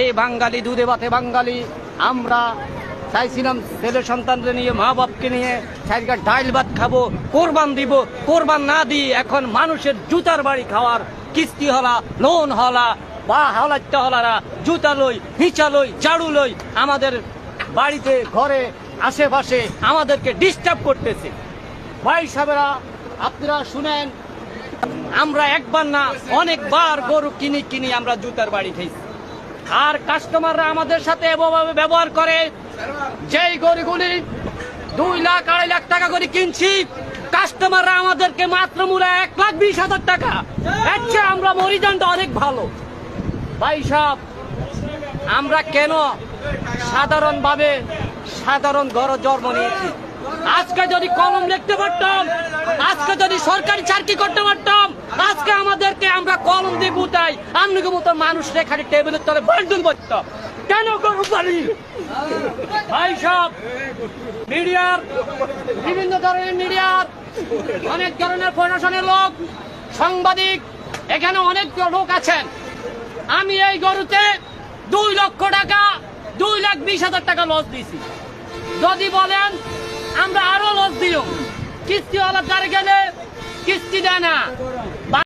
এই বাঙালি, দুধে ভাতে বাঙালি, আমরা চাইছিলাম ছেলে সন্তানদের নিয়ে, মা বাপকে নিয়ে চারিকা ডাইল ভাত খাব, কোরবান দিব, কোরবান না দিয়ে এখন মানুষের জুতার বাড়ি খাওয়ার কিস্তি হলা, লোন হলা, বা হালাইতে হলারা জুতা লই, হিচা লই, ঝাড়ু লই আমাদের বাড়িতে, ঘরে, আশেপাশে আমাদেরকে ডিস্টার্ব করতেছে। ভাই সাহেবেরা আপনারা শুনেন আমরা একবার না, অনেকবার গরু কিনি কিনি আমরা জুতার বাড়ি খেয়েছি আর কাস্টমাররা আমাদের সাথে এভাবে ব্যবহার করে, যেই গরুগুলি দুই লাখ, আড়াই লাখ টাকা করে কিনছি কাস্টমাররা আমাদেরকে মাত্র মূল্য এক লাখ বিশ হাজার টাকা। চেয়ে আমরা মরিজানটা অনেক ভালো। ভাই সাহেব আমরা কেন সাধারণভাবে সাধারণ ঘর জন্ম নিয়েছি? আজকে যদি কলম লিখতে পারতাম সরকারি চাকরি করতে পারতাম। আজকে আমাদেরকে আমরা কলম দিয়ে বুতাই আমনিকে মতো মানুষ রেখাটি টেবিলের তলে বন্টন করতাম কেন গরু পারি? ভাই সব মিডিয়ার, বিভিন্ন ধরনের মিডিয়ার, অনেক ধরনের প্রশাসনের লোক, সাংবাদিক, এখানে অনেক লোক আছেন। আমি এই গরুতে দুই লক্ষ টাকা, দুই লাখ বিশ হাজার টাকা লস দিয়েছি। যদি বলেন, আমরা আরও লস দিও। কিস্তিওয়ালা দ্বারে গেলে